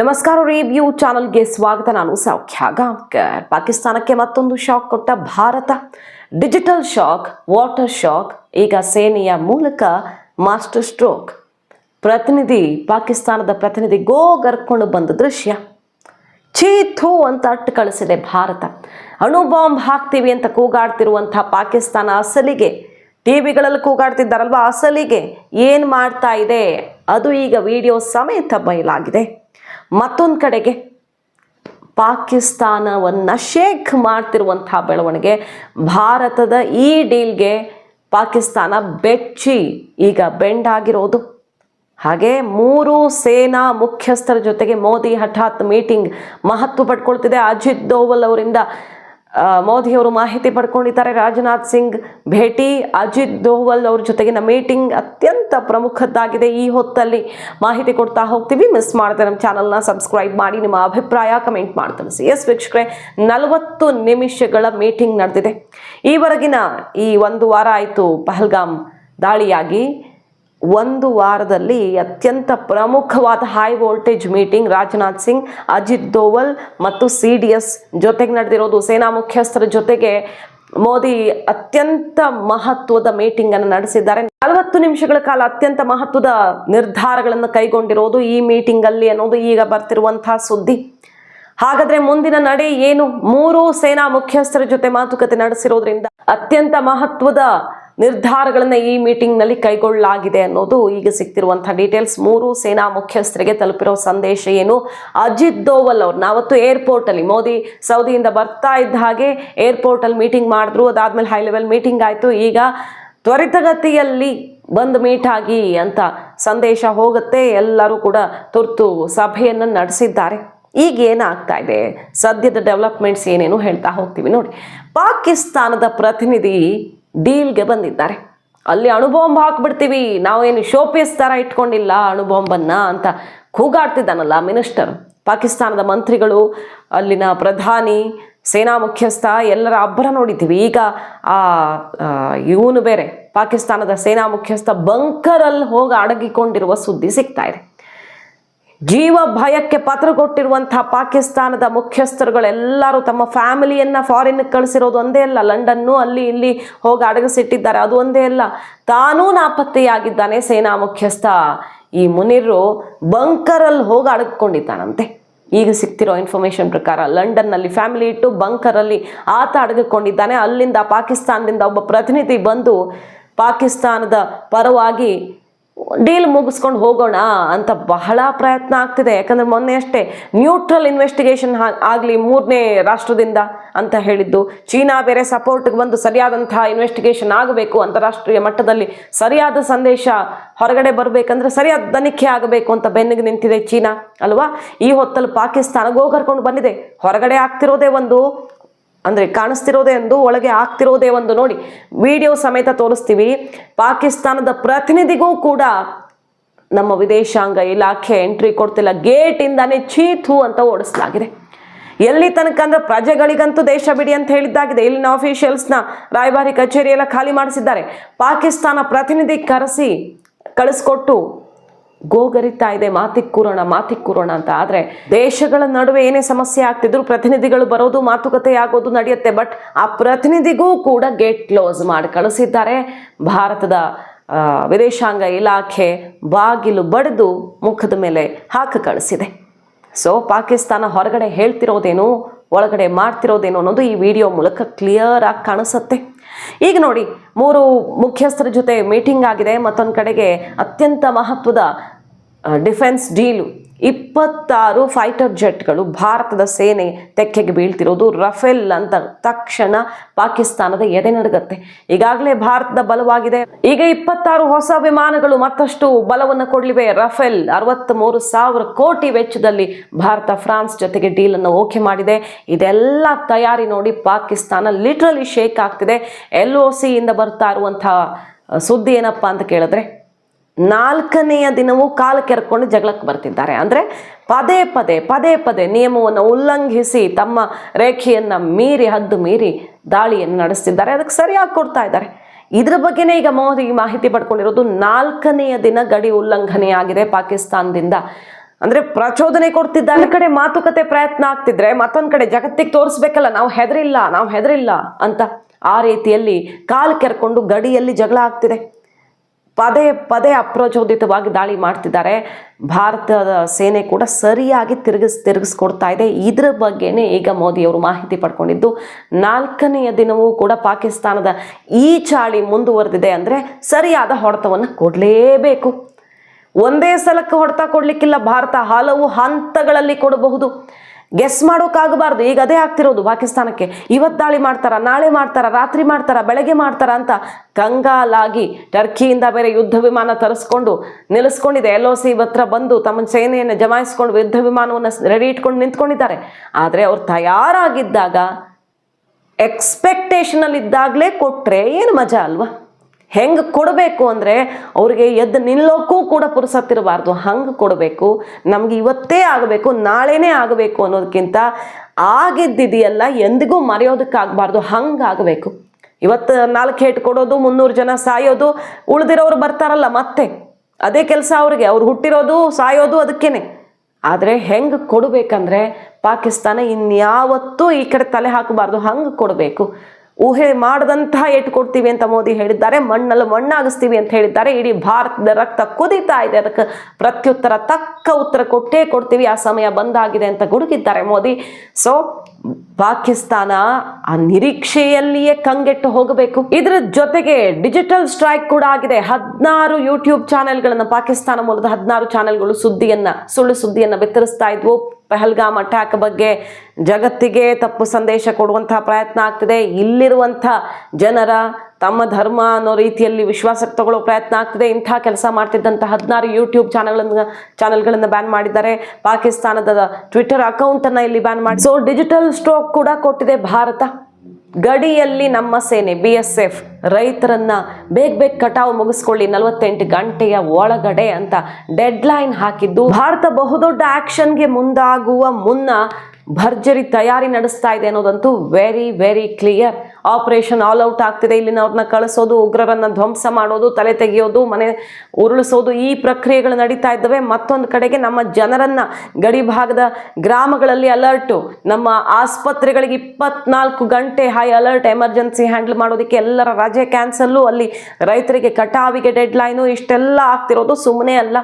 ನಮಸ್ಕಾರ ರಿವ್ಯೂ ಚಾನಲ್ಗೆ ಸ್ವಾಗತ. ನಾನು ಸೌಖ್ಯ ಗಾಂವ್ಕರ್. ಪಾಕಿಸ್ತಾನಕ್ಕೆ ಮತ್ತೊಂದು ಶಾಕ್ ಕೊಟ್ಟ Bharat. Digital shock water shock ಈಗ ಸೇನೆಯ ಮೂಲಕ ಮಾಸ್ಟರ್ ಸ್ಟ್ರೋಕ್ ಪ್ರತಿನಿಧಿ, ಪಾಕಿಸ್ತಾನದ ಪ್ರತಿನಿಧಿ ಗೋಗರ್ಕೊಂಡು ಬಂದ ದೃಶ್ಯ. ಚೀಥು ಅಂತ ಅಟ್ಟು ಕಳಿಸಿದೆ ಭಾರತ. ಅಣು ಬಾಂಬ್ ಹಾಕ್ತೀವಿ ಅಂತ ಕೂಗಾಡ್ತಿರುವಂಥ ಪಾಕಿಸ್ತಾನ ಅಸಲಿಗೆ. ಟಿವಿಗಳಲ್ಲಿ ಕೂಗಾಡ್ತಿದ್ದಾರಲ್ವ ಅಸಲಿಗೆ. ಏನು ಮಾಡ್ತಾ ಇದೆ? ಅದು ಈಗ ವಿಡಿಯೋ ಸಮೇತ ಬಯಲಾಗಿದೆ. ಮತ್ತೊಂದು ಕಡೆಗೆ ಪಾಕಿಸ್ತಾನವನ್ನು ಶೇಕ್ ಮಾಡ್ತಿರುವಂಥ ಬೆಳವಣಿಗೆ. ಭಾರತದ ಈ ಡೀಲ್ಗೆ ಪಾಕಿಸ್ತಾನ ಬೆಚ್ಚಿ. ಈಗ ಬೆಂಡ್ ಆಗಿರೋದು ಹಾಗೆ ಮೂರು ಸೇನಾ ಮುಖ್ಯಸ್ಥರ ಜೊತೆಗೆ ಮೋದಿ ಹಠಾತ್ ಮೀಟಿಂಗ್ ಮಹತ್ವ ಪಡ್ಕೊಳ್ತಿದೆ. ಅಜಿತ್ ದೋವಲ್ ಅವರಿಂದ ಆ, ಮೋದಿಯವರು ಮಾಹಿತಿ ಪಡ್ಕೊಂಡಿದ್ದಾರೆ. ರಾಜನಾಥ್ ಸಿಂಗ್ ಭೇಟಿ. ಅಜಿತ್ ದೋವಲ್ ಅವ್ರ ಜೊತೆಗಿನ ಮೀಟಿಂಗ್ ಅತ್ಯಂತ ಪ್ರಮುಖದ್ದಾಗಿದೆ. ಈ ಹೊತ್ತಲ್ಲಿ ಮಾಹಿತಿ ಕೊಡ್ತಾ ಹೋಗ್ತೀವಿ. ಮಿಸ್ ಮಾಡದೆ ನಮ್ಮ ಚಾನಲ್ನ ಸಬ್ಸ್ಕ್ರೈಬ್ ಮಾಡಿ ನಿಮ್ಮ ಅಭಿಪ್ರಾಯ ಕಮೆಂಟ್ ಮಾಡ್ತೀನಿ ಸಿ ಎಸ್ ವೀಕ್ಷಕರೇ ನಲವತ್ತು ನಿಮಿಷಗಳ ಮೀಟಿಂಗ್ ನಡೆದಿದೆ. ಈವರೆಗಿನ ಈ ಒಂದು ವಾರ ಆಯಿತು. ಪಹಲ್ಗಾಮ್ ದಾಳಿಯಾಗಿ ಒಂದು ವಾರದಲ್ಲಿ ಅತ್ಯಂತ ಪ್ರಮುಖವಾದ high voltage meeting Rajnath Singh, Ajit Doval ಮತ್ತು ಸಿ ಡಿ ಎಸ್ ಜೊತೆಗೆ ನಡೆದಿರೋದು. ಸೇನಾ ಮುಖ್ಯಸ್ಥರ ಜೊತೆಗೆ ಮೋದಿ ಅತ್ಯಂತ ಮಹತ್ವದ ಮೀಟಿಂಗ್ ಅನ್ನು ನಡೆಸಿದ್ದಾರೆ. ನಲವತ್ತು ನಿಮಿಷಗಳ ಕಾಲ ಅತ್ಯಂತ ಮಹತ್ವದ ನಿರ್ಧಾರಗಳನ್ನು ಕೈಗೊಂಡಿರೋದು ಈ ಮೀಟಿಂಗ್ ಅಲ್ಲಿ ಅನ್ನೋದು ಈಗ ಬರ್ತಿರುವಂತಹ ಸುದ್ದಿ. ಹಾಗಾದ್ರೆ ಮುಂದಿನ ನಡೆ ಏನು? ಮೂರು ಸೇನಾ ಮುಖ್ಯಸ್ಥರ ಜೊತೆ ಮಾತುಕತೆ ನಡೆಸಿರೋದ್ರಿಂದ ಅತ್ಯಂತ ಮಹತ್ವದ ನಿರ್ಧಾರಗಳನ್ನ ಈ ಮೀಟಿಂಗ್ನಲ್ಲಿ ಕೈಗೊಳ್ಳಲಾಗಿದೆ ಅನ್ನೋದು ಈಗ ಸಿಗ್ತಿರುವಂತಹ ಡೀಟೇಲ್ಸ್. ಮೂರು ಸೇನಾ ಮುಖ್ಯಸ್ಥರಿಗೆ ತಲುಪಿರೋ ಸಂದೇಶ ಏನು? ಅಜಿತ್ ದೋವಲ್ ಅವ್ರನ್ನ ನಾವತ್ತು ಏರ್ಪೋರ್ಟ್ ಅಲ್ಲಿ ಮೋದಿ ಸೌದಿಯಿಂದ ಬರ್ತಾ ಇದ್ದ ಹಾಗೆ ಏರ್ಪೋರ್ಟ್ ಅಲ್ಲಿ ಮೀಟಿಂಗ್ ಮಾಡಿದ್ರು. ಅದಾದ್ಮೇಲೆ ಹೈ ಲೆವೆಲ್ ಮೀಟಿಂಗ್ ಆಯ್ತು. ಈಗ ತ್ವರಿತಗತಿಯಲ್ಲಿ ಬಂದು ಮೀಟ್ ಆಗಿ ಅಂತ ಸಂದೇಶ ಹೋಗುತ್ತೆ. ಎಲ್ಲರೂ ಕೂಡ ತುರ್ತು ಸಭೆಯನ್ನು ನಡೆಸಿದ್ದಾರೆ. ಈಗ ಏನಾಗ್ತಾ ಇದೆ? ಸದ್ಯದ ಡೆವಲಪ್ಮೆಂಟ್ಸ್ ಏನೇನು ಹೇಳ್ತಾ ಹೋಗ್ತೀವಿ ನೋಡಿ. ಪಾಕಿಸ್ತಾನದ ಪ್ರತಿನಿಧಿ ಡೀಲ್ಗೆ ಬಂದಿದ್ದಾರೆ. ಅಲ್ಲಿ ಅಣುಬಾಂಬ್ ಹಾಕ್ಬಿಡ್ತೀವಿ, ನಾವೇನು ಶೋಪೇಸ್ ಥರ ಇಟ್ಕೊಂಡಿಲ್ಲ ಅಣುಬಾಂಬನ್ನು ಅಂತ ಕೂಗಾಡ್ತಿದ್ದಾನಲ್ಲ ಮಿನಿಸ್ಟರ್. ಪಾಕಿಸ್ತಾನದ ಮಂತ್ರಿಗಳು, ಅಲ್ಲಿನ ಪ್ರಧಾನಿ, ಸೇನಾ ಮುಖ್ಯಸ್ಥ ಎಲ್ಲರ ಅಬ್ಬರ ನೋಡಿದ್ದೀವಿ. ಈಗ ಆ ಇವನು ಬೇರೆ. ಪಾಕಿಸ್ತಾನದ ಸೇನಾ ಮುಖ್ಯಸ್ಥ ಬಂಕರಲ್ಲಿ ಹೋಗಿ ಅಡಗಿಕೊಂಡಿರುವ ಸುದ್ದಿ ಸಿಗ್ತಾ ಇದೆ. ಜೀವ ಭಯಕ್ಕೆ ಪತ್ರ ಕೊಟ್ಟಿರುವಂತಹ ಪಾಕಿಸ್ತಾನದ ಮುಖ್ಯಸ್ಥರುಗಳೆಲ್ಲರೂ ತಮ್ಮ ಫ್ಯಾಮಿಲಿಯನ್ನ ಫಾರಿನ್ ಕಳಿಸಿರೋದು ಒಂದೇ ಅಲ್ಲ. ಲಂಡನ್ನು ಅಲ್ಲಿ ಇಲ್ಲಿ ಹೋಗಿ ಅಡಗಿಸಿಟ್ಟಿದ್ದಾರೆ. ಅದು ಒಂದೇ ಅಲ್ಲ. ತಾನೂ ನಾಪತ್ತೆಯಾಗಿದ್ದಾನೆ ಸೇನಾ ಮುಖ್ಯಸ್ಥ. ಈ ಮುನಿರು ಬಂಕರಲ್ಲಿ ಹೋಗಿ ಅಡಗಿಕೊಂಡಿದ್ದಾನಂತೆ. ಈಗ ಸಿಗ್ತಿರೋ ಇನ್ಫಾರ್ಮೇಶನ್ ಪ್ರಕಾರ ಲಂಡನ್ನಲ್ಲಿ ಫ್ಯಾಮಿಲಿ ಇಟ್ಟು ಬಂಕರಲ್ಲಿ ಆತ ಅಡಗಿಕೊಂಡಿದ್ದಾನೆ. ಅಲ್ಲಿಂದ ಪಾಕಿಸ್ತಾನದಿಂದ ಒಬ್ಬ ಪ್ರತಿನಿಧಿ ಬಂದು ಪಾಕಿಸ್ತಾನದ ಪರವಾಗಿ ಡೀಲ್ ಮುಗಿಸ್ಕೊಂಡು ಹೋಗೋಣ ಅಂತ ಬಹಳ ಪ್ರಯತ್ನ ಆಗ್ತಿದೆ. ಯಾಕಂದ್ರೆ ಮೊನ್ನೆ ಅಷ್ಟೇ ನ್ಯೂಟ್ರಲ್ ಇನ್ವೆಸ್ಟಿಗೇಷನ್ ಆಗಲಿ ಮೂರನೇ ರಾಷ್ಟ್ರದಿಂದ ಅಂತ ಹೇಳಿದ್ದು. ಚೀನಾ ಬೇರೆ ಸಪೋರ್ಟ್ಗೆ ಬಂದು ಸರಿಯಾದಂತಹ ಇನ್ವೆಸ್ಟಿಗೇಷನ್ ಆಗಬೇಕು ಅಂತಾರಾಷ್ಟ್ರೀಯ ಮಟ್ಟದಲ್ಲಿ ಸರಿಯಾದ ಸಂದೇಶ ಹೊರಗಡೆ ಬರಬೇಕಂದ್ರೆ ಸರಿಯಾದ ತನಿಖೆ ಆಗಬೇಕು ಅಂತ ಬೆನ್ನಿಗೆ ನಿಂತಿದೆ ಚೀನಾ, ಅಲ್ವಾ? ಈ ಹೊತ್ತಲ್ಲಿ ಪಾಕಿಸ್ತಾನಗೂ ಕರ್ಕೊಂಡು ಬಂದಿದೆ. ಹೊರಗಡೆ ಆಗ್ತಿರೋದೇ ಒಂದು ಅಂದರೆ ಕಾಣಿಸ್ತಿರೋದೇ ಒಂದು ಒಳಗೆ ಆಗ್ತಿರೋದೇ ಒಂದು ನೋಡಿ. ವಿಡಿಯೋ ಸಮೇತ ತೋರಿಸ್ತೀವಿ. ಪಾಕಿಸ್ತಾನದ ಪ್ರತಿನಿಧಿಗೂ ಕೂಡ ನಮ್ಮ ವಿದೇಶಾಂಗ ಇಲಾಖೆ ಎಂಟ್ರಿ ಕೊಡ್ತಿಲ್ಲ. ಗೇಟಿಂದಾನೇ ಚೀತು ಅಂತ ಓಡಿಸಲಾಗಿದೆ. ಎಲ್ಲಿ ತನಕ ಅಂದ್ರೆ ಪ್ರಜೆಗಳಿಗಂತೂ ದೇಶ ಬಿಡಿ ಅಂತ ಹೇಳಿದ್ದಾಗಿದೆ. ಇಲ್ಲಿನ ಅಫಿಷಿಯಲ್ಸ್ನ ರಾಯಭಾರಿ ಕಚೇರಿ ಎಲ್ಲ ಖಾಲಿ ಮಾಡಿಸಿದ್ದಾರೆ. ಪಾಕಿಸ್ತಾನ ಪ್ರತಿನಿಧಿ ಕರೆಸಿ ಕಳಿಸ್ಕೊಟ್ಟು ಗೋಗರಿತಾ ಇದೆ, ಮಾತಿಗೆ ಕೂರೋಣ ಮಾತಿಗೆ ಕೂರೋಣ ಅಂತ. ಆದರೆ ದೇಶಗಳ ನಡುವೆ ಏನೇ ಸಮಸ್ಯೆ ಆಗ್ತಿದ್ರು ಪ್ರತಿನಿಧಿಗಳು ಬರೋದು, ಮಾತುಕತೆ ಆಗೋದು ನಡೆಯುತ್ತೆ. ಬಟ್ ಆ ಪ್ರತಿನಿಧಿಗೂ ಕೂಡ ಗೇಟ್ ಕ್ಲೋಸ್ ಮಾಡಿ ಕಳಿಸಿದ್ದಾರೆ. ಭಾರತದ ವಿದೇಶಾಂಗ ಇಲಾಖೆ ಬಾಗಿಲು ಬಡಿದು ಮುಖದ ಮೇಲೆ ಹಾಕಿ ಕಳಿಸಿದೆ. ಸೊ ಪಾಕಿಸ್ತಾನ ಹೊರಗಡೆ ಹೇಳ್ತಿರೋದೇನು, ಒಳಗಡೆ ಮಾಡ್ತಿರೋದೇನು ಅನ್ನೋದು ಈ ವಿಡಿಯೋ ಮೂಲಕ ಕ್ಲಿಯರ್ ಆಗಿ ಕಾಣಿಸುತ್ತೆ. ಈಗ ನೋಡಿ ಮೂರು ಮುಖ್ಯಸ್ಥರ ಜೊತೆ ಮೀಟಿಂಗ್ ಆಗಿದೆ. ಮತ್ತೊಂದು ಕಡೆಗೆ ಅತ್ಯಂತ ಮಹತ್ವದ ಡಿಫೆನ್ಸ್ ಡೀಲು ಇಪ್ಪತ್ತಾರು ಫೈಟರ್ ಜೆಟ್ಗಳು ಭಾರತದ ಸೇನೆ ತೆಕ್ಕೆಗೆ ಬೀಳ್ತಿರೋದು ರಫೇಲ್ ಅಂತ ತಕ್ಷಣ ಪಾಕಿಸ್ತಾನದ ಎದೆ ನಡುಗತ್ತೆ. ಈಗಾಗಲೇ ಭಾರತದ ಬಲವಾಗಿದೆ. ಈಗ ಇಪ್ಪತ್ತಾರು ಹೊಸ ವಿಮಾನಗಳು ಮತ್ತಷ್ಟು ಬಲವನ್ನು ಕೊಡಲಿವೆ. ರಫೇಲ್ ಅರವತ್ತ್ ಸಾವಿರ ಕೋಟಿ ವೆಚ್ಚದಲ್ಲಿ ಭಾರತ ಫ್ರಾನ್ಸ್ ಜೊತೆಗೆ ಡೀಲ್ ಅನ್ನು ಓಕೆ ಮಾಡಿದೆ. ಇದೆಲ್ಲ ತಯಾರಿ ನೋಡಿ ಪಾಕಿಸ್ತಾನ ಲಿಟ್ರಲಿ ಶೇಕ್ ಆಗ್ತಿದೆ. ಎಲ್ ಒ ಸಿಯಿಂದ ಬರ್ತಾ ಇರುವಂತಹ ಸುದ್ದಿ ಏನಪ್ಪಾ ಅಂತ ಕೇಳಿದ್ರೆ ನಾಲ್ಕನೆಯ ದಿನವೂ ಕಾಲು ಕೆರ್ಕೊಂಡು ಜಗಳಕ್ಕೆ ಬರ್ತಿದ್ದಾರೆ. ಅಂದರೆ ಪದೇ ಪದೇ ಪದೇ ಪದೇ ನಿಯಮವನ್ನು ಉಲ್ಲಂಘಿಸಿ ತಮ್ಮ ರೇಖೆಯನ್ನು ಮೀರಿ, ಹದ್ದು ಮೀರಿ ದಾಳಿಯನ್ನು ನಡೆಸ್ತಿದ್ದಾರೆ. ಅದಕ್ಕೆ ಸರಿಯಾಗಿ ಕೊಡ್ತಾ ಇದ್ದಾರೆ. ಇದ್ರ ಬಗ್ಗೆನೇ ಈಗ ಮೋದಿ ಮಾಹಿತಿ ಪಡ್ಕೊಂಡಿರೋದು ನಾಲ್ಕನೆಯ ದಿನ ಗಡಿ ಉಲ್ಲಂಘನೆಯಾಗಿದೆ ಪಾಕಿಸ್ತಾನದಿಂದ. ಅಂದರೆ ಪ್ರಚೋದನೆ ಕೊಡ್ತಿದ್ದಾರೆ. ಒಂದ್ ಕಡೆ ಮಾತುಕತೆ ಪ್ರಯತ್ನ ಆಗ್ತಿದ್ರೆ ಮತ್ತೊಂದು ಕಡೆ ಜಗತ್ತಿಗೆ ತೋರಿಸ್ಬೇಕಲ್ಲ, ನಾವು ಹೆದರಿಲ್ಲ ನಾವು ಹೆದರಿಲ್ಲ ಅಂತ ಆ ರೀತಿಯಲ್ಲಿ ಕಾಲು ಕೆರ್ಕೊಂಡು ಗಡಿಯಲ್ಲಿ ಜಗಳ ಆಗ್ತಿದೆ. ಪದೇ ಪದೇ ಅಪ್ರಚೋದಿತವಾಗಿ ದಾಳಿ ಮಾಡ್ತಿದ್ದಾರೆ. ಭಾರತದ ಸೇನೆ ಕೂಡ ಸರಿಯಾಗಿ ತಿರುಗಿಸ್, ತಿರುಗಿಸ್ಕೊಡ್ತಾ ಇದೆ. ಇದರ ಬಗ್ಗೆನೇ ಈಗ ಮೋದಿಯವರು ಮಾಹಿತಿ ಪಡ್ಕೊಂಡಿದ್ದು, ನಾಲ್ಕನೆಯ ದಿನವೂ ಕೂಡ ಪಾಕಿಸ್ತಾನದ ಈ ಚಾಳಿ ಮುಂದುವರೆದಿದೆ ಅಂದರೆ ಸರಿಯಾದ ಹೊಡೆತವನ್ನು ಕೊಡಲೇಬೇಕು. ಒಂದೇ ಸಲಕ್ಕೆ ಹೊಡೆತ ಕೊಡಲಿಕ್ಕಿಲ್ಲ, ಭಾರತ ಹಲವು ಹಂತಗಳಲ್ಲಿ ಕೊಡಬಹುದು. ಗೆಸ್ ಮಾಡೋಕ್ಕಾಗಬಾರ್ದು ಈಗ ಅದೇ ಆಗ್ತಿರೋದು ಪಾಕಿಸ್ತಾನಕ್ಕೆ. ಇವತ್ತು ದಾಳಿ ಮಾಡ್ತಾರ, ನಾಳೆ ಮಾಡ್ತಾರ, ರಾತ್ರಿ ಮಾಡ್ತಾರ, ಬೆಳಗ್ಗೆ ಮಾಡ್ತಾರ ಅಂತ ಕಂಗಾಲಾಗಿ ಟರ್ಕಿಯಿಂದ ಬೇರೆ ಯುದ್ಧ ವಿಮಾನ ತರಿಸ್ಕೊಂಡು ನಿಲ್ಲಿಸ್ಕೊಂಡಿದೆ. ಎಲ್ ಒ ಸಿ ಬಂದು ತಮ್ಮ ಸೇನೆಯನ್ನು ಜಮಾಯಿಸ್ಕೊಂಡು ಯುದ್ಧ ವಿಮಾನವನ್ನು ರೆಡಿ ಇಟ್ಕೊಂಡು ನಿಂತ್ಕೊಂಡಿದ್ದಾರೆ. ಆದರೆ ಅವ್ರು ತಯಾರಾಗಿದ್ದಾಗ ಎಕ್ಸ್ಪೆಕ್ಟೇಷನಲ್ಲಿದ್ದಾಗಲೇ ಕೊಟ್ಟರೆ ಏನು ಮಜಾ ಅಲ್ವಾ? ಹೆಂಗೆ ಕೊಡಬೇಕು ಅಂದರೆ ಅವ್ರಿಗೆ ಎದ್ದು ನಿಲ್ಲೋಕ್ಕೂ ಕೂಡ ಪುರುಸತ್ತಿರಬಾರ್ದು ಹಂಗೆ ಕೊಡಬೇಕು. ನಮ್ಗೆ ಇವತ್ತೇ ಆಗಬೇಕು, ನಾಳೆನೇ ಆಗಬೇಕು ಅನ್ನೋದಕ್ಕಿಂತ ಆಗಿದ್ದಿದೆಯಲ್ಲ, ಎಂದಿಗೂ ಮರೆಯೋದಕ್ಕಾಗಬಾರ್ದು ಹಂಗೆ ಆಗಬೇಕು. ಇವತ್ತು ನಾಲ್ಕು ಹೇಟ್ ಕೊಡೋದು, ಮುನ್ನೂರು ಜನ ಸಾಯೋದು, ಉಳಿದಿರೋರು ಬರ್ತಾರಲ್ಲ ಮತ್ತೆ. ಅದೇ ಕೆಲಸ ಅವ್ರಿಗೆ. ಅವ್ರು ಹುಟ್ಟಿರೋದು, ಸಾಯೋದು ಅದಕ್ಕೇನೆ. ಆದರೆ ಹೆಂಗೆ ಕೊಡಬೇಕಂದ್ರೆ ಪಾಕಿಸ್ತಾನ ಇನ್ಯಾವತ್ತೂ ಈ ಕಡೆ ತಲೆ ಹಾಕಬಾರ್ದು. ಹಂಗೆ ಕೊಡಬೇಕು. ಊಹೆ ಮಾಡದಂತಹ ಏಟು ಕೊಡ್ತೀವಿ ಅಂತ ಮೋದಿ ಹೇಳಿದ್ದಾರೆ. ಮಣ್ಣಲ್ಲಿ ಮಣ್ಣಾಗಿಸ್ತೀವಿ ಅಂತ ಹೇಳಿದ್ದಾರೆ. ಇಡೀ ಭಾರತದ ರಕ್ತ ಕುದೀತಾ ಇದೆ. ಅದಕ್ಕೆ ಪ್ರತ್ಯುತ್ತರ, ತಕ್ಕ ಉತ್ತರ ಕೊಟ್ಟೇ ಕೊಡ್ತೀವಿ. ಆ ಸಮಯ ಬಂದಾಗಿದೆ ಅಂತ ಗುಡುಗಿದ್ದಾರೆ ಮೋದಿ. ಸೊ ಪಾಕಿಸ್ತಾನ ಆ ನಿರೀಕ್ಷೆಯಲ್ಲಿಯೇ ಕಂಗೆಟ್ಟು ಹೋಗಬೇಕು. ಇದರ ಜೊತೆಗೆ ಡಿಜಿಟಲ್ ಸ್ಟ್ರೈಕ್ ಕೂಡ ಆಗಿದೆ. ಹದಿನಾರು ಯೂಟ್ಯೂಬ್ ಚಾನೆಲ್ಗಳನ್ನು ಪಾಕಿಸ್ತಾನ ಮೂಲದ ಹದಿನಾರು ಚಾನೆಲ್ಗಳು ಸುದ್ದಿಯನ್ನ, ಸುಳ್ಳು ಸುದ್ದಿಯನ್ನ ಬಿತ್ತರಿಸ್ತಾ ಇದ್ವು. ಪಹಲ್ಗಾಮ್ ಅಟ್ಯಾಕ್ ಬಗ್ಗೆ ಜಗತ್ತಿಗೆ ತಪ್ಪು ಸಂದೇಶ ಕೊಡುವಂತಹ ಪ್ರಯತ್ನ ಆಗ್ತಿದೆ. ಇಲ್ಲಿರುವಂಥ ಜನರ ತಮ್ಮ ಧರ್ಮ ಅನ್ನೋ ರೀತಿಯಲ್ಲಿ ವಿಶ್ವಾಸಕ್ಕೆ ತಗೊಳ್ಳೋ ಪ್ರಯತ್ನ ಆಗ್ತಿದೆ. ಇಂಥ ಕೆಲಸ ಮಾಡ್ತಿದ್ದಂಥ ಹದಿನಾರು ಯೂಟ್ಯೂಬ್ ಚಾನಲ್ಗಳನ್ನು ಚಾನಲ್ಗಳನ್ನು ಬ್ಯಾನ್ ಮಾಡಿದ್ದಾರೆ. ಪಾಕಿಸ್ತಾನದ ಟ್ವಿಟರ್ ಅಕೌಂಟನ್ನು ಇಲ್ಲಿ ಬ್ಯಾನ್ ಮಾಡಿ. ಸೊ ಡಿಜಿಟಲ್ ಸ್ಟ್ರೋಕ್ ಕೂಡ ಕೊಟ್ಟಿದೆ ಭಾರತ. ಗಡಿಯಲ್ಲಿ ನಮ್ಮ ಸೇನೆ ಬಿ ಎಸ್ ಎಫ್ ರೈತರನ್ನ ಬೇಗ ಬೇಗ ಕಟಾವು ಮುಗಿಸ್ಕೊಳ್ಳಿ, ನಲವತ್ತೆಂಟು ಗಂಟೆಯ ಒಳಗಡೆ ಅಂತ ಡೆಡ್ ಲೈನ್ ಹಾಕಿದ್ದು. ಭಾರತ ಬಹುದೊಡ್ಡ ಆಕ್ಷನ್ಗೆ ಮುಂದಾಗುವ ಮುನ್ನ ಭರ್ಜರಿ ತಯಾರಿ ನಡೆಸ್ತಾ ಇದೆ ಅನ್ನೋದಂತೂ very very clear operation all out ಆಗ್ತಿದೆ. ಇಲ್ಲಿನ ಅವ್ರನ್ನ ಕಳಿಸೋದು, ಉಗ್ರರನ್ನ ಧ್ವಂಸ ಮಾಡೋದು, ತಲೆ ತೆಗೆಯೋದು, ಮನೆ ಉರುಳಿಸೋದು ಈ ಪ್ರಕ್ರಿಯೆಗಳು ನಡೀತಾ ಇದ್ದಾವೆ. ಮತ್ತೊಂದು ಕಡೆಗೆ ನಮ್ಮ ಜನರನ್ನ ಗಡಿ ಭಾಗದ ಗ್ರಾಮಗಳಲ್ಲಿ ಅಲರ್ಟು ನಮ್ಮ ಆಸ್ಪತ್ರೆಗಳಿಗೆ ಇಪ್ಪತ್ನಾಲ್ಕು ಗಂಟೆ ಹೈ ಅಲರ್ಟ್ ಎಮರ್ಜೆನ್ಸಿ ಹ್ಯಾಂಡಲ್ ಮಾಡೋದಕ್ಕೆ ಎಲ್ಲರ ರಜೆ ಕ್ಯಾನ್ಸಲ್ಲು ಅಲ್ಲಿ ರೈತರಿಗೆ ಕಟಾವಿಗೆ ಡೆಡ್ ಲೈನು ಇಷ್ಟೆಲ್ಲ ಆಗ್ತಿರೋದು ಸುಮ್ಮನೆ ಅಲ್ಲ.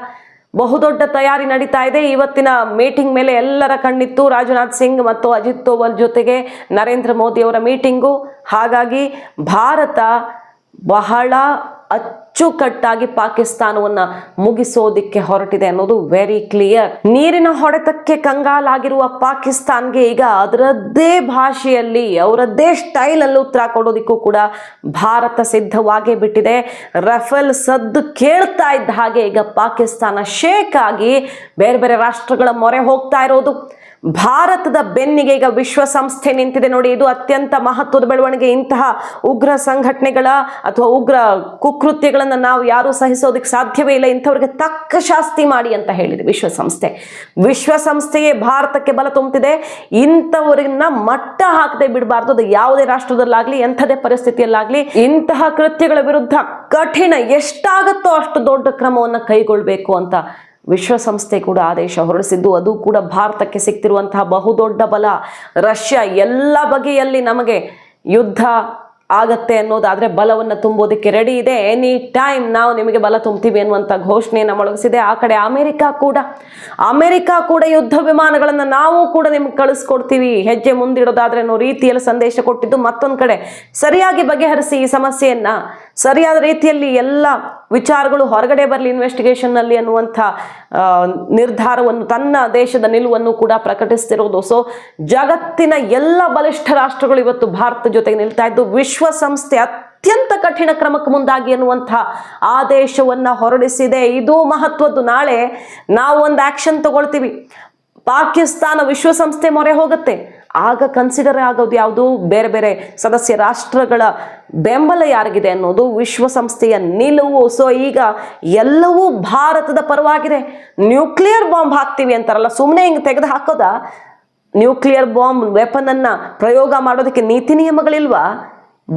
ಬಹುದೊಡ್ಡ ತಯಾರಿ ನಡೀತಾ ಇದೆ. ಇವತ್ತಿನ ಮೀಟಿಂಗ್ ಮೇಲೆ ಎಲ್ಲರ ಕಣ್ಣಿತ್ತು. ರಾಜನಾಥ್ ಸಿಂಗ್ ಮತ್ತು ಅಜಿತ್ ದೋವಲ್ ಜೊತೆಗೆ ನರೇಂದ್ರ ಮೋದಿ ಅವರ ಮೀಟಿಂಗು. ಹಾಗಾಗಿ ಭಾರತ ಬಹಳ ಅಚ್ಚುಕಟ್ಟಾಗಿ ಪಾಕಿಸ್ತಾನವನ್ನ ಮುಗಿಸೋದಿಕ್ಕೆ ಹೊರಟಿದೆ ಅನ್ನೋದು ವೆರಿ ಕ್ಲಿಯರ್ ನೀರಿನ ಹೊಡೆತಕ್ಕೆ ಕಂಗಾಲಾಗಿರುವ ಪಾಕಿಸ್ತಾನ್ಗೆ ಈಗ ಅದರದ್ದೇ ಭಾಷೆಯಲ್ಲಿ, ಅವರದ್ದೇ ಸ್ಟೈಲಲ್ಲಿ ಉತ್ತರ ಕೊಡೋದಿಕ್ಕೂ ಕೂಡ ಭಾರತ ಸಿದ್ಧವಾಗೇ ಬಿಟ್ಟಿದೆ. ರಫೇಲ್ ಸದ್ದು ಕೇಳ್ತಾ ಇದ್ದ ಹಾಗೆ ಈಗ ಪಾಕಿಸ್ತಾನ ಶೇಕ್ ಆಗಿ ಬೇರೆ ಬೇರೆ ರಾಷ್ಟ್ರಗಳ ಮೊರೆ ಹೋಗ್ತಾ ಇರೋದು. ಭಾರತದ ಬೆನ್ನಿಗೆ ಈಗ ವಿಶ್ವಸಂಸ್ಥೆ ನಿಂತಿದೆ ನೋಡಿ, ಇದು ಅತ್ಯಂತ ಮಹತ್ವದ ಬೆಳವಣಿಗೆ. ಇಂತಹ ಉಗ್ರ ಸಂಘಟನೆಗಳ ಅಥವಾ ಉಗ್ರ ಕುಕೃತ್ಯಗಳನ್ನು ನಾವು ಯಾರೂ ಸಹಿಸೋದಕ್ಕೆ ಸಾಧ್ಯವೇ ಇಲ್ಲ. ಇಂಥವ್ರಿಗೆ ತಕ್ಕ ಶಾಸ್ತಿ ಮಾಡಿ ಅಂತ ಹೇಳಿದೆ ವಿಶ್ವಸಂಸ್ಥೆ ವಿಶ್ವಸಂಸ್ಥೆಯೇ ಭಾರತಕ್ಕೆ ಬಲ ತುಂಬುತ್ತಿದೆ ಇಂಥವ್ರನ್ನ ಮಟ್ಟ ಹಾಕದೆ ಬಿಡಬಾರ್ದು. ಅದು ಯಾವುದೇ ರಾಷ್ಟ್ರದಲ್ಲಾಗ್ಲಿ, ಎಂಥದೇ ಪರಿಸ್ಥಿತಿಯಲ್ಲಾಗ್ಲಿ, ಇಂತಹ ಕೃತ್ಯಗಳ ವಿರುದ್ಧ ಕಠಿಣ ಎಷ್ಟಾಗುತ್ತೋ ಅಷ್ಟು ದೊಡ್ಡ ಕ್ರಮವನ್ನು ಕೈಗೊಳ್ಳಬೇಕು ಅಂತ ವಿಶ್ವಸಂಸ್ಥೆ ಕೂಡ ಆದೇಶ ಹೊರಡಿಸಿದ್ದು, ಅದು ಕೂಡ ಭಾರತಕ್ಕೆ ಸಿಕ್ತಿರುವಂತಹ ಬಹುದೊಡ್ಡ ಬಲ. ರಷ್ಯಾ ಎಲ್ಲ ಬಗೆಯಲ್ಲಿ ನಮಗೆ ಯುದ್ಧ ಆಗತ್ತೆ ಅನ್ನೋದಾದರೆ ಬಲವನ್ನು ತುಂಬೋದಕ್ಕೆ ರೆಡಿ ಇದೆ. ಎನಿ ಟೈಮ್ ನಾವು ನಿಮಗೆ ಬಲ ತುಂಬ್ತೀವಿ ಅನ್ನುವಂಥ ಘೋಷಣೆಯನ್ನು ಮೊಳಗಿಸಿದೆ. ಆ ಕಡೆ ಅಮೆರಿಕ ಕೂಡ. ಅಮೆರಿಕ ಕೂಡ ಯುದ್ಧ ವಿಮಾನಗಳನ್ನು ನಾವು ಕೂಡ ನಿಮ್ಗೆ ಕಳಿಸ್ಕೊಡ್ತೀವಿ. ಹೆಜ್ಜೆ ಮುಂದಿಡೋದಾದ್ರೆ ಅನ್ನೋ ರೀತಿಯಲ್ಲಿ ಸಂದೇಶ ಕೊಟ್ಟಿದ್ದು. ಮತ್ತೊಂದು ಕಡೆ, ಸರಿಯಾಗಿ ಬಗೆಹರಿಸಿ ಈ ಸಮಸ್ಯೆಯನ್ನು. ಸರಿಯಾದ ರೀತಿಯಲ್ಲಿ ಎಲ್ಲ ವಿಚಾರಗಳು ಹೊರಗಡೆ ಬರಲಿ ಇನ್ವೆಸ್ಟಿಗೇಷನ್ನಲ್ಲಿ ಅನ್ನುವಂಥ ನಿರ್ಧಾರವನ್ನು ತನ್ನ ದೇಶದ ನಿಲುವನ್ನು ಕೂಡ ಪ್ರಕಟಿಸ್ತಿರೋದು. ಸೊ ಜಗತ್ತಿನ ಎಲ್ಲ ಬಲಿಷ್ಠ ರಾಷ್ಟ್ರಗಳು ಇವತ್ತು ಭಾರತ ಜೊತೆಗೆ ನಿಲ್ತಾ ಇದ್ದು, ವಿಶ್ವಸಂಸ್ಥೆ ಅತ್ಯಂತ ಕಠಿಣ ಕ್ರಮಕ್ಕೆ ಮುಂದಾಗಿ ಎನ್ನುವಂಥ ಆದೇಶವನ್ನ ಹೊರಡಿಸಿದೆ. ಇದು ಮಹತ್ವದ್ದು. ನಾಳೆ ನಾವು ಒಂದು ಆಕ್ಷನ್ ತಗೊಳ್ತೀವಿ. ಪಾಕಿಸ್ತಾನ ವಿಶ್ವಸಂಸ್ಥೆ ಮೊರೆ ಹೋಗುತ್ತೆ. ಆಗ ಕನ್ಸಿಡರ್ ಆಗೋದು ಯಾವುದು? ಬೇರೆ ಬೇರೆ ಸದಸ್ಯ ರಾಷ್ಟ್ರಗಳ ಬೆಂಬಲ ಯಾರಿಗಿದೆ ಅನ್ನೋದು ವಿಶ್ವಸಂಸ್ಥೆಯ ನಿಲುವು. ಸೊ ಈಗ ಎಲ್ಲವೂ ಭಾರತದ ಪರವಾಗಿದೆ. ನ್ಯೂಕ್ಲಿಯರ್ ಬಾಂಬ್ ಹಾಕ್ತೀವಿ ಅಂತಾರಲ್ಲ ಸುಮ್ಮನೆ ಹಿಂಗೆ ತೆಗೆದು ಹಾಕೋದಾ? ನ್ಯೂಕ್ಲಿಯರ್ ಬಾಂಬ್ ವೆಪನ್ ಅನ್ನ ಪ್ರಯೋಗ ಮಾಡೋದಕ್ಕೆ ನೀತಿ ನಿಯಮಗಳಿಲ್ವಾ?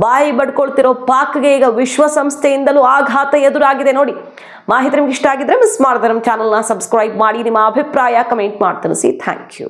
ಬಾಯಿ ಬಡ್ಕೊಳ್ತಿರೋ ಪಾಕ್ಗೆ ಈಗ ವಿಶ್ವಸಂಸ್ಥೆಯಿಂದಲೂ ಆಘಾತ ಎದುರಾಗಿದೆ ನೋಡಿ. ಮಾಹಿತಿ ನಿಮ್ಗೆ ಇಷ್ಟ ಆಗಿದ್ರೆ ಮಿಸ್ ಮಾಡಿದ್ರೆ ನಮ್ಮ ಚಾನಲ್ನ ಸಬ್ಸ್ಕ್ರೈಬ್ ಮಾಡಿ, ನಿಮ್ಮ ಅಭಿಪ್ರಾಯ ಕಮೆಂಟ್ ಮಾಡಿ ತಿಳಿಸಿ ಥ್ಯಾಂಕ್ ಯು